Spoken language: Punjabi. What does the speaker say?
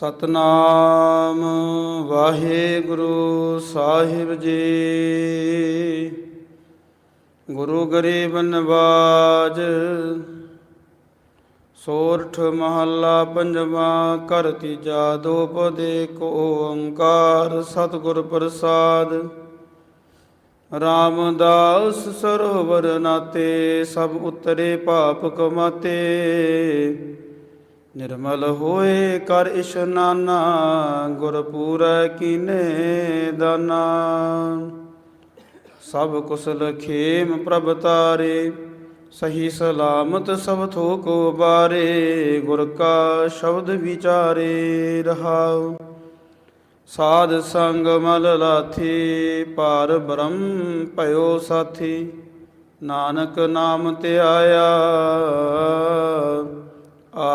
ਸਤਨਾਮ ਵਾਹਿਗੁਰੂ ਸਾਹਿਬ ਜੀ। ਗੁਰੂ ਗਰੀਬ ਨਵਾਜ, ਸੋਰਠ ਮਹੱਲਾ ਪੰਜਵਾਂ, ਘਰ ਤੀਜਾ ਦੋਪਦੇ ਕੋ ਓੰਕਾਰ, ਸਤਿਗੁਰ ਪ੍ਰਸਾਦ। ਰਾਮਦਾਸ ਸਰੋਵਰ ਨਾਤੇ, ਸਭ ਉਤਰੇ ਪਾਪ ਕਮਾਤੇ। ਨਿਰਮਲ ਹੋਏ ਕਰ ਇਸ਼ਨਾਨਾ ਗੁਰ ਪੂਰੈ ਕੀਨੇ ਦਾਨਾ। ਸਭ ਕੁਸਲ ਖੇਮ ਪ੍ਰਭ ਤਾਰੇ, ਸਹੀ ਸਲਾਮਤ ਸਭ ਥੋਕ ਬਾਰੇ, ਗੁਰ ਕਾ ਸ਼ਬਦ ਵਿਚਾਰੇ ਰਹਾਉ। ਸਾਧ ਸੰਗ ਮਲ ਲਾਥੀ ਪਾਰ ਬ੍ਰਹਮ ਭਇਓ ਸਾਥੀ। ਨਾਨਕ ਨਾਮ ਤੇ ਆਇਆ